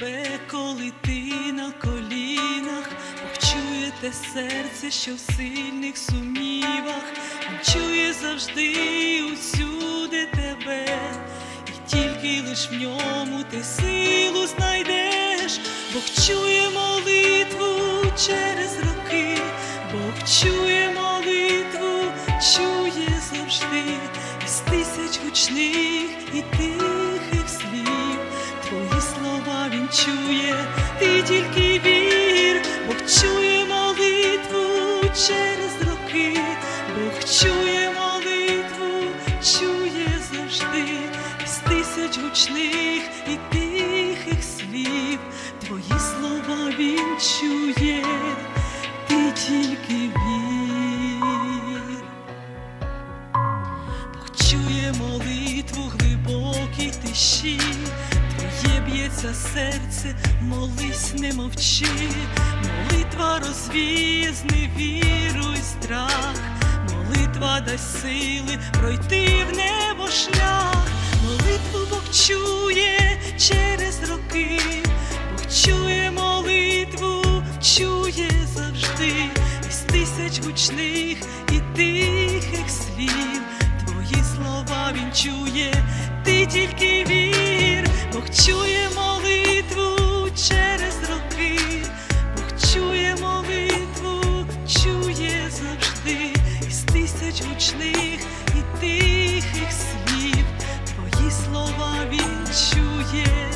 тебе, коли ти на колінах, чує те серце, що в сильних сумнівах, чує завжди усюди тебе, і тільки лиш в ньому ти силу знайдеш, Бог чує молитву через роки, Бог чує молитву, чує завжди, із тисяч гучних і тихих слів. Слова він чує, ти тільки вір, Бог чує молитву через роки, Бог чує молитву, чує завжди, із тисяч гучних і тихих слів. Твої слова він чує, ти тільки вір. Бог чує молитву глибокій тиші, б'ється серце, молись, не мовчи, молитва розвіє, зневіру і страх, молитва дасть сили пройти в небо шлях, молитву Бог чує через роки, Бог чує молитву, чує завжди, із тисяч гучних і тихих слів. Твої слова він чує, ти тільки вір, Бог чує молитву через роки, Бог чує молитву, чує завжди, із тисяч гучних і тихих слів. Твої слова він чує,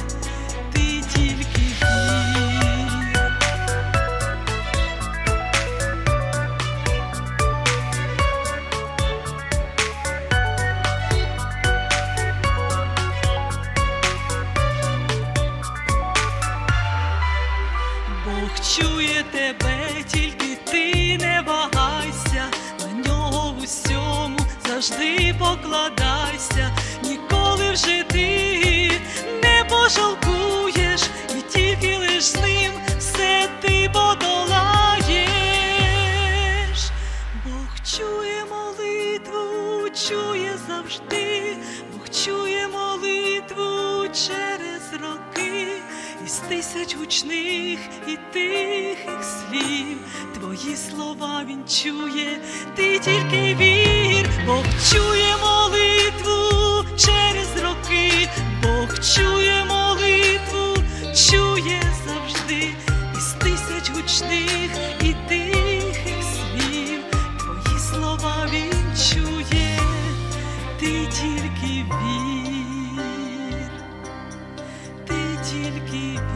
завжди покладайся, ніколи вже ти не пожалкуєш, і тільки лиш з ним все ти подолаєш. Бог чує молитву, чує завжди, Бог чує молитву через роки, із тисяч гучних і тихих слів. Твої слова він чує, ти тільки вір, гучних і тихих слів, твої слова він чує, ти тільки вір, ти тільки вір.